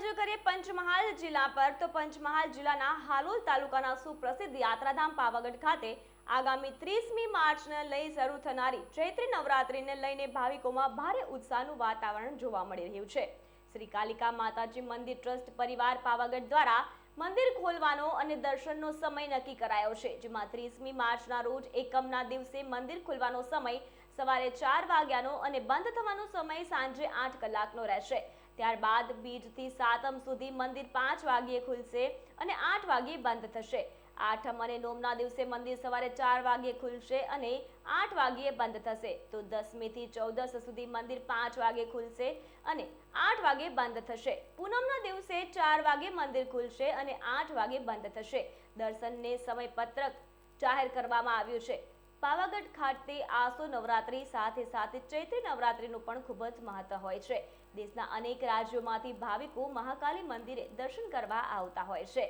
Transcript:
નજર કરીએ પંચમહાલ જિલ્લા પર, તો પંચમહાલ જિલ્લાના હાલોલ તાલુકાના સુપ્રસિદ્ધ યાત્રાધામ પાવાગઢ ખાતે આગામી ત્રીસમી માર્ચને લઈ શરૂ થનારી ચૈત્રી નવરાત્રીને લઈને ભાવિકોમાં ભારે ઉત્સાહનું વાતાવરણ જોવા મળી રહ્યું છે. શ્રી કાલિકા માતાજી મંદિર ટ્રસ્ટ પરિવાર પાવાગઢ દ્વારા મંદિર ખોલવાનો અને દર્શનનો સમય નક્કી કરાયો છે, જેમાં ત્રીસમી માર્ચના રોજ એકમના દિવસે મંદિર ખોલવાનો સમય સવારે ચાર વાગ્યાનો અને બંધ થવાનો સમય સાંજે આઠ કલાકનો રહેશે. ત્યારબાદ બીજથી સાતમ સુધી મંદિર પાંચ વાગ્યે ખુલશે અને આઠ વાગ્યે બંધ થશે. આઠમ અને નોમના દિવસે મંદિર સવારે ચાર વાગ્યે ખુલશે અને આઠ વાગ્યે બંધ થશે. તો દસમીથી ચૌદસ સુધી મંદિર પાંચ વાગે ખુલશે અને આઠ વાગે બંધ થશે. પૂનમના દિવસે ચાર વાગે મંદિર ખુલશે અને આઠ વાગે બંધ થશે. દર્શનને સમયપત્રક જાહેર કરવામાં આવ્યું છે. પાવાગઢ ખાતે આસો નવરાત્રી, સાથે સાથે ચૈત્રી નવરાત્રીનું પણ ખૂબ જ મહત્વ હોય છે. દેશના અનેક રાજ્યોમાંથી ભાવિકો મહાકાલી મંદિરે દર્શન કરવા આવતા હોય છે.